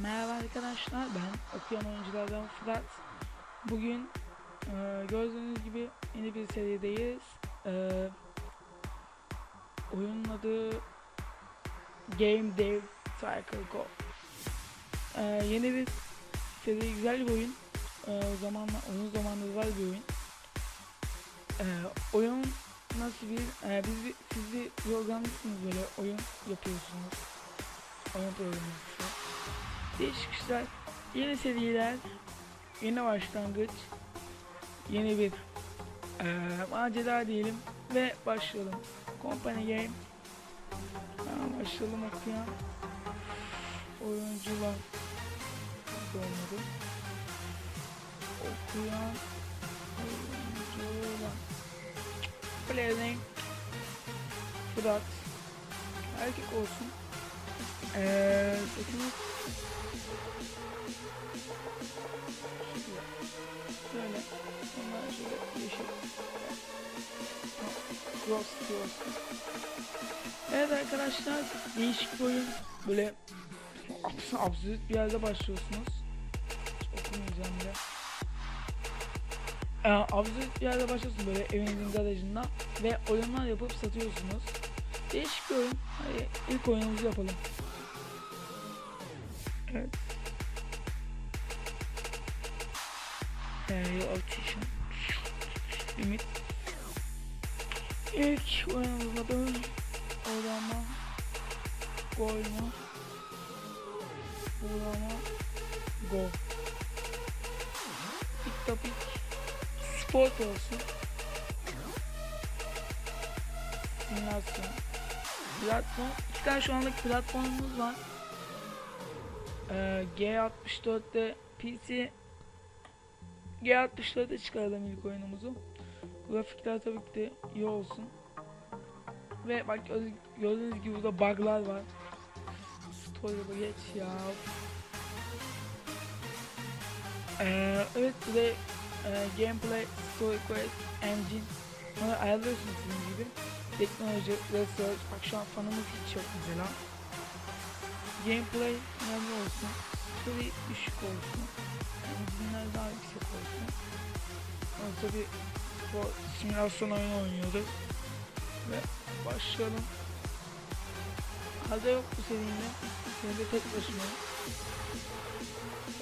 Merhaba arkadaşlar ben okuyan oyunculardan Fırat. Bugün e, gördüğünüz gibi yeni bir serideyiz. E, oyunun adı Game Dev Cycle Go. E, yeni bir seri güzel bir oyun. E, o zaman onun zamanında var bir oyun. E, oyun nasıl bir e, biz siz bir böyle oyun yapıyorsunuz. Oyun programcısı. Değişik işler, yeni seriler, yeni başlangıç, yeni bir eee macera diyelim ve başlayalım. Company Game. Hemen başlayalım okuyan. Oyuncular. Olmadı. Okuyan. Oyuncular. Player name. Fırat. Erkek olsun. Eee, Cross cross. Evet arkadaşlar değişik bir oyun. Böyle absürt, absürt bir yerde başlıyorsunuz. Hiç okumayacağım bile. Ee, absürt bir yerde başlıyorsunuz böyle evinizin garajında ve oyunlar yapıp satıyorsunuz. Değişik bir oyun. Hadi ilk oyunumuzu yapalım. Evet. Area Optician Limit İlk adı Orama Goyma Orama Go İlk topik Sport olsun. Simülasyon Platform İki tane şu anlık platformumuz var. Ee, G64'te PC G64'e çıkaralım ilk oyunumuzu. Grafikler tabii ki de iyi olsun. Ve bak gördüğünüz, gibi burada bug'lar var. Story'e geç ya. Ee, evet bir e, gameplay, story quest, engine. Bunları ayarlıyorsunuz sizin gibi. Teknoloji, research. Bak şu an fanımız hiç yok mesela. Gameplay önemli olsun. Story düşük olsun. Engine'ler daha yüksek olsun. Ama tabi bu simülasyon oyunu oynuyoruz. Ve başlayalım. Halde yok bu serinde. Seride tek başıma.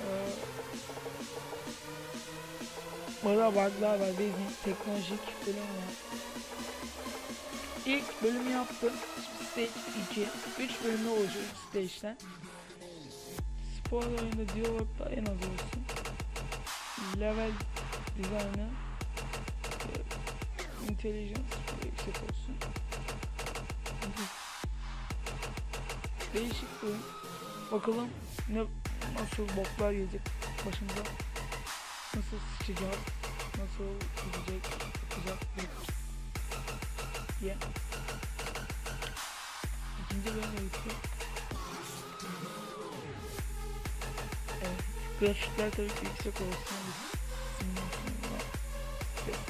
Ee, Burada bug'lar var. Bildiğin teknolojik bölüm var. İlk bölümü yaptım. Stage 2. 3 bölümde oluşuyor stage'den. Spor oyunda diyaloglar en az olsun. Level e, intelligence yüksek olsun. Değişik oyun. Bakalım ne nasıl boklar gelecek başımıza. Nasıl sıçacak, nasıl gidecek, yapacak diye. İkinci bölüm neyse. Evet. Grafikler tabii ki yüksek olsun.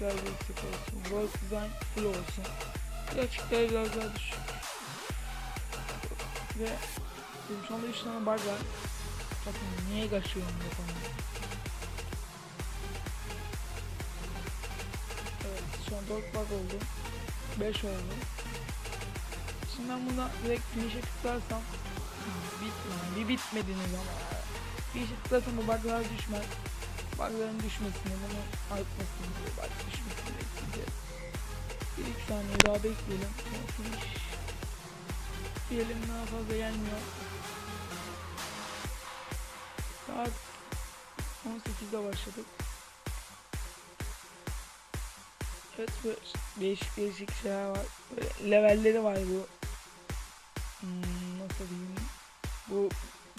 Grafikler yüksek olsun. World design full olsun. Grafikler biraz daha düşük. Ve benim anda 3 tane bug var. Bakın niye kaçıyorum yapamıyorum. Evet şu an 4 bug oldu. 5 oldu. Şimdi ben buna direkt finish'e tıklarsam bitmedi. Bir bitmediniz ama bir tıklarsam bu bug'lar düşmez. Bug'ların düşmesini bunu artmasını diye bug düşmesini bekleyeceğiz. Bir iki saniye daha bekleyelim. Finish. Diyelim daha fazla gelmiyor. Saat 18'de başladık. Evet böyle değişik değişik şeyler var. Böyle levelleri var bu. Hmm, nasıl diyeyim? Bu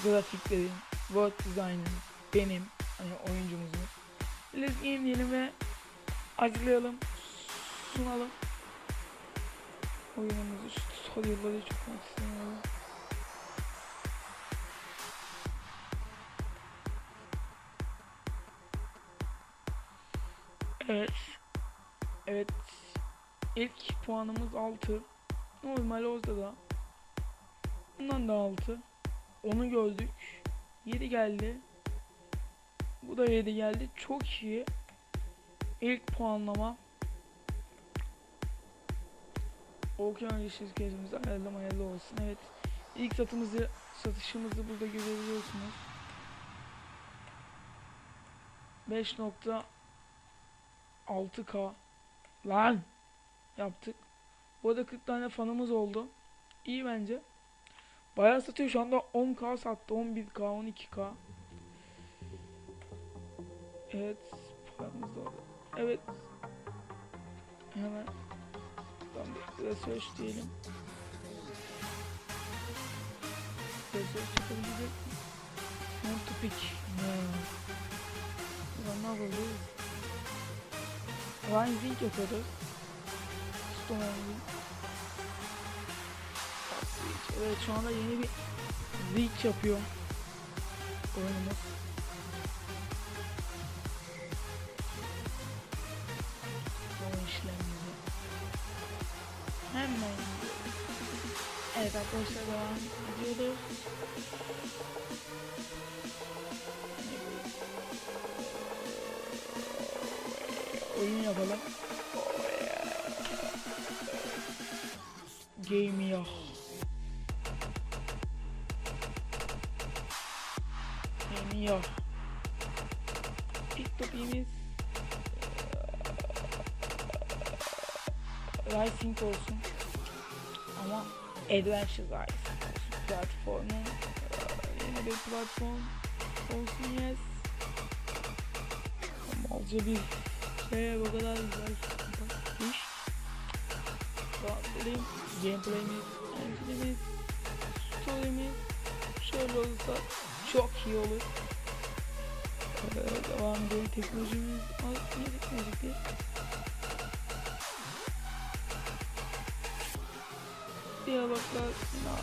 grafiklerin, world design'ın, benim, hani oyuncumuzun. Let's game diyelim ve açıklayalım, sunalım. Oyunumuzu şu tutorial'ları çok istemiyorum. Evet. Evet. İlk puanımız 6. Normal olsa da. Bundan da 6. Onu gördük. 7 geldi. Bu da 7 geldi. Çok iyi. İlk puanlama. Okyanus şirketimize hayırlı hayırlı olsun. Evet. İlk satımızı satışımızı burada görebiliyorsunuz. 5.6k lan yaptık. Bu arada 40 tane fanımız oldu. İyi bence. Bayağı satıyor şu anda 10k sattı 11k 12k. Evet paramız da oldu. Evet. Hemen bir research diyelim. Research yapabilecek mi? Pick. No. Ulan ne yapabiliriz? Rising yapıyoruz. Stone. Evet şu anda yeni bir Reach yapıyor. Oyunumuz. Arkadaşlar devam ediyoruz. Oyun yapalım. Game yok. Game yok. İlk topimiz Rising olsun. Adventure Rising olsun. Platformun eee, yeni bir platform olsun yes. Malca bir şey bu kadar güzel. Devam edelim. Gameplay'imiz, engine'imiz, story'miz şöyle olursa çok iyi olur. Ee, devam edelim. Teknolojimiz az iyi teknolojik Diyaloglar. Na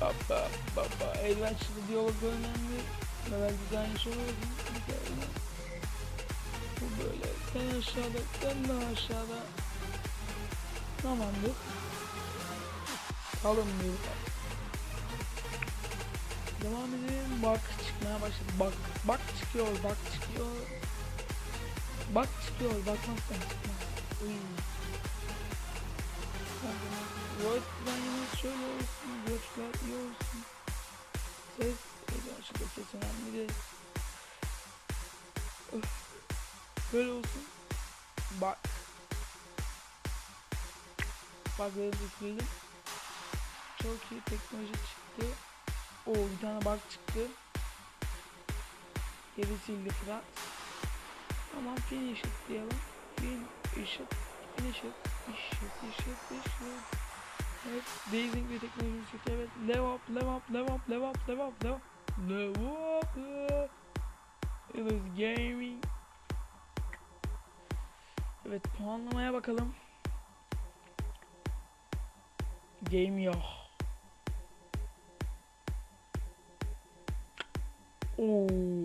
baba baba Adventure diyalog önemli. Level design şu Bu böyle. Sen aşağıda sen daha aşağıda. Tamamdır. Kalın bir Devam edelim. Bak çıkmaya başladı. Bak bak çıkıyor bak çıkıyor. Bak çıkıyor bakmazsan çıkmaz Uy. Göçler yine şöyle olsun, göçler iyi olsun. Ses, özel şurada ses önemli değil. Böyle olsun. Bak. Bug'ları düşürelim. Çok iyi teknoloji çıktı. Oo bir tane bug çıktı. Geri sildi Fırat. Tamam finish it diyelim. Finish it. Finish it. Finish it. Finish it. Finish it. Evet, Dazing bir teknoloji çıktı. Evet, level up, level up, level up, level up, level up, level up. Up. It is gaming. Evet, puanlamaya bakalım. Game yok. Oo.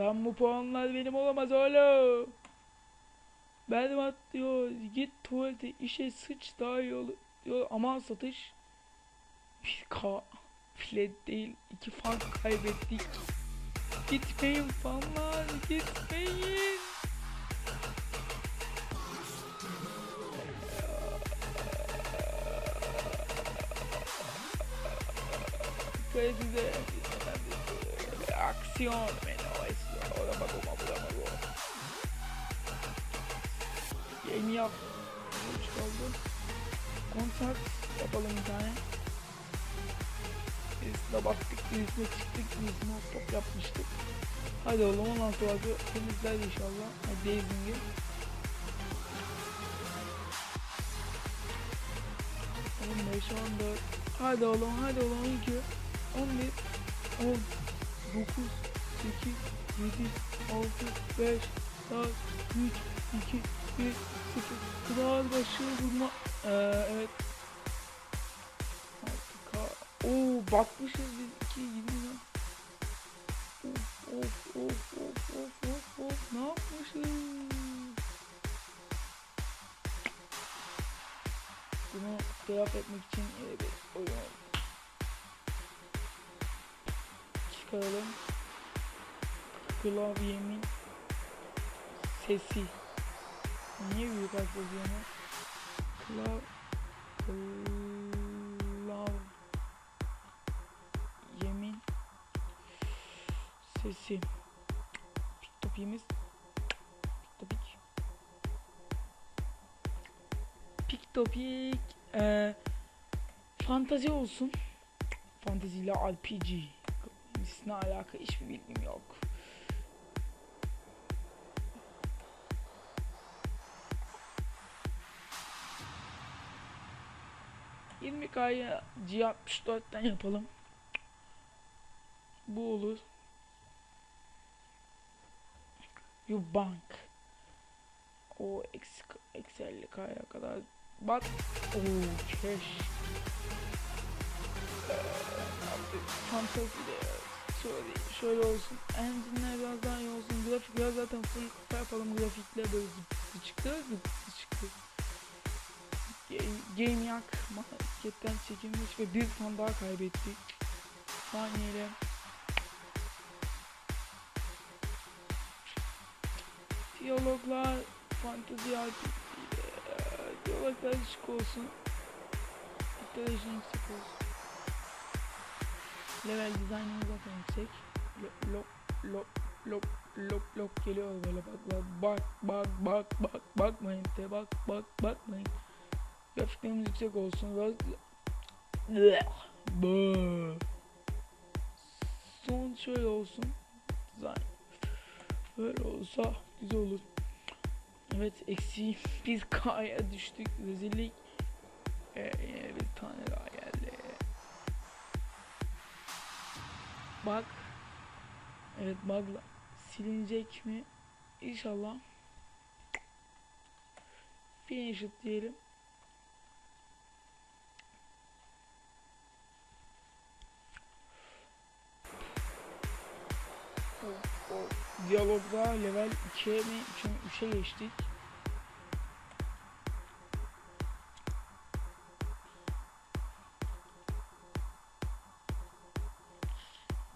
Lan bu puanlar benim olamaz oğlum. Berbat diyor. Git tuvalete işe sıç daha iyi olur. Diyor ama satış 1K bile değil. 2 fark kaybettik. Gitmeyin fanlar gitmeyin. Size aksiyon Game yap. Üç kaldı. Kontakt yapalım bir tane. Biz de baktık yüzüne çıktık yüzüne stop yapmıştık. Hadi oğlum 16 vakı temizler inşallah. Hadi. On beş, on dört. Hadi oğlum, hadi oğlum. 12, 11, 10, 9, 8, 7, 6, 5, 4, 3, 2, 2, 8, kural başı vurma. Ee, evet. 6K. Bakmışız biz 2, 20. Of of of of of of of ne yapmışız? Bunu telafi etmek için yine bir oyun Çıkaralım. Klavyemin sesi. Niye büyük harf yazıyor? Klav... Klav... Yemin... Sesi. Piktopimiz... Piktopik... Piktopik... Ee, fantazi olsun. Fantaziyle RPG. Sizinle alaka hiçbir bilgim yok. Yirmi K'yı G64'ten yapalım. Bu olur. Yubank. O eksi 50 K'ya kadar. Bak. Oo keş. Ee, de şöyle, şöyle olsun. Engine'ler biraz daha iyi olsun. Grafikler zaten full yapalım. Grafikler zıplı çıktı. Game, yak marketten çekilmiş ve bir tane daha kaybettik. Saniyeyle. Diyaloglar, fantezi diyaloglar düşük olsun. Intelligence yüksek olsun. Level dizaynı zaten yüksek. Lo- Lop lop lop lop lop geliyor böyle bak bak bak bak bak bak bakmayın de bak bak bakmayın. Grafiklerimiz yüksek olsun. Biraz... Son şöyle olsun. Design. Böyle olsa güzel olur. Evet eksi bir K'ya düştük. Rezillik. Ee, yine bir tane daha geldi. Bak. Evet bug'la silinecek mi? İnşallah. Finish it diyelim. Diyalogda level 2'ye mi 3'e mi 3'e geçtik.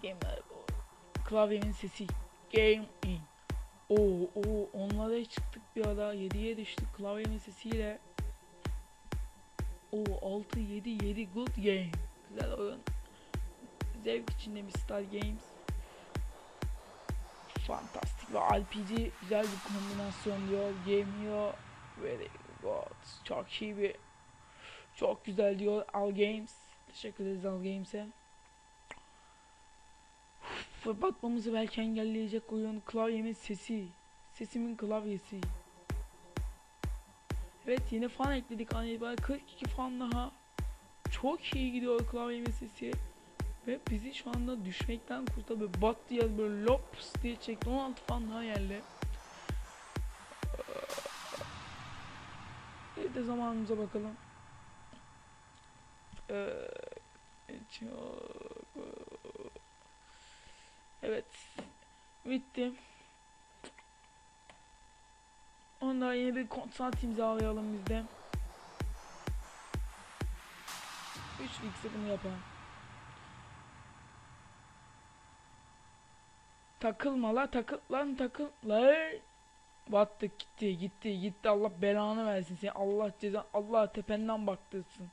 Gamer bu. Klavyenin sesi. Game in. Oo oo onlara çıktık bir ara 7'ye düştük klavyenin sesiyle. Oo 6 7 7 good game. Güzel oyun. Zevk içinde Star Games? Fantastik ve RPG güzel bir kombinasyon diyor. Game diyor. Very good. Çok iyi bir çok güzel diyor Al Games. Teşekkür ederiz Al Games'e. Ve batmamızı belki engelleyecek oyun klavyemin sesi. Sesimin klavyesi. Evet yine fan ekledik an itibariyle 42 fan daha. Çok iyi gidiyor klavyemin sesi. Ve bizi şu anda düşmekten kurtardı. Böyle bat diye böyle lops diye çekti. 16 fan daha geldi. Bir de zamanımıza bakalım. Ee. Evet. Bitti. Ondan yine bir kontrat imzalayalım biz de. 3 x'e bunu yapalım. Takılma la takıl lan takıl la. Battık gitti gitti gitti Allah belanı versin seni Allah ceza Allah tependen baktırsın.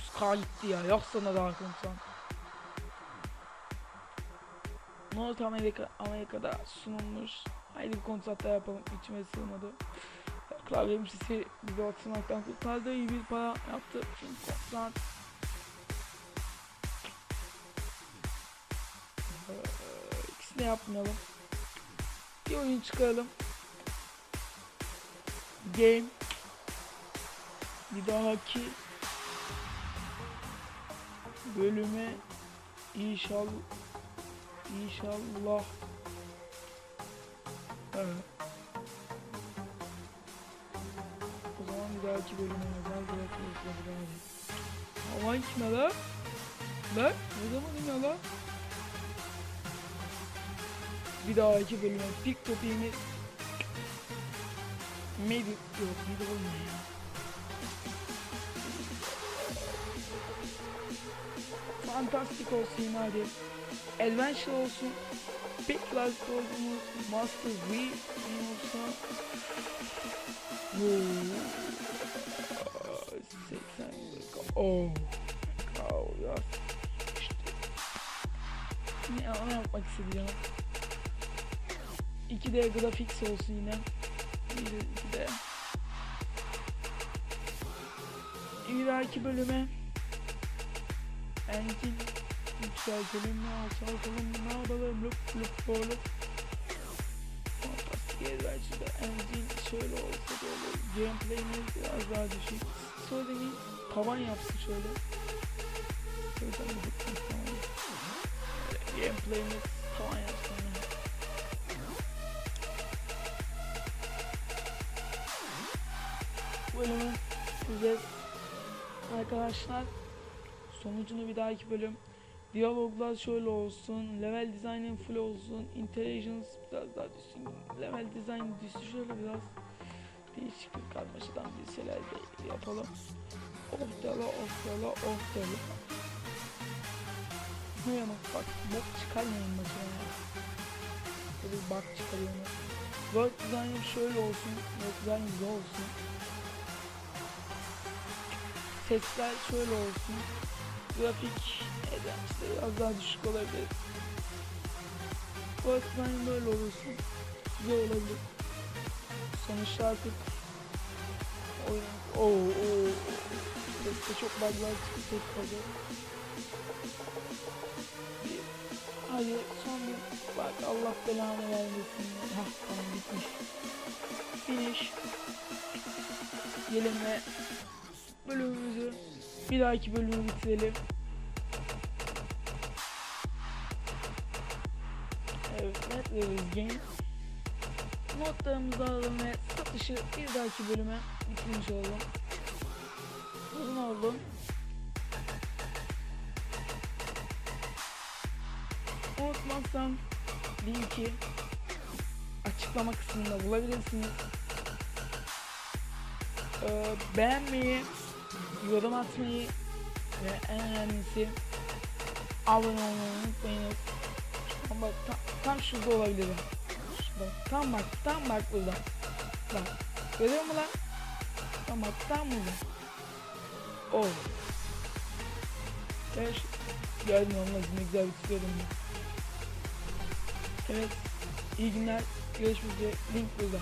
Ska gitti ya yok sana daha konsan. North Amerika Amerika'da sunulmuş. Haydi bir konsertte yapalım. İçime sığmadı. Klavyem sesi bizi atılmaktan kurtardı. İyi bir para yaptı. Çünkü konsert. İkisini yapmayalım. Bir oyun çıkaralım. Game. Bir dahaki bölüme inşallah İnşallah. Evet. O zaman bir dahaki bölüme özel bırakıyoruz abi. Havay kime la? Lan? Ne zaman iniyor la? bir dahaki bölüme pik topiğini Medi yok medi olmuyor ya. Fantastik olsun hadi. Adventure olsun. Big Classic olsun. Master V olsun. Oh. 80. Oh. Oh ya. İşte. Ne yapmak istediğim. 2D graphics olsun yine. 2D. Bir dahaki bölüme. Engin yükseltelim ne alçaltalım ne yapalım? Look for look Fantastik belki de engine şöyle olsa da olur Gameplay'imiz biraz daha düşük. Söyleyeyim tavan yapsın şöyle. Şuradan bir tavan Gameplay'imiz tavan yapsın size arkadaşlar sonucunu bir dahaki bölüm. Diyaloglar şöyle olsun level design'in full olsun intelligence biraz daha düşsün level design düşsün şöyle biraz değişik bir karmaşadan bir şeyler de yapalım. Of dala of dala of dala. Ne yana bak bok çıkarmayın başına ya böyle bak çıkarıyor onu world design'im şöyle olsun world design güzel olsun sesler şöyle olsun. Grafik neden işte biraz daha düşük olabilir. Workline böyle olursun. Güzel olabilir. Sonuçta artık oyun oo oo seste çok bug'lar çıktı ses. Bir- Hadi son bir bak Allah belanı vermesin. Hah tamam bitmiş. Finish. Gelin ve bölümümüzü bir dahaki bölümü bitirelim. Evet, Net Levels Game. Notlarımızı alalım ve satışı bir dahaki bölüme bitirmiş olalım. Uzun oldu. Unutmazsam linki açıklama kısmında bulabilirsiniz. Ee, beğenmeyi, yorum atmayı ve en önemlisi abone olmayı unutmayınız. Tam bak tam, tam şurada olabilir. Şurada. Tam bak tam bak burada. Bak. Görüyor musun lan? Tam bak tam burada. Oh. Şu... Gördüm olmaz ne güzel bitiriyordum ben. Evet. İyi günler. Görüşmek üzere. Link burada.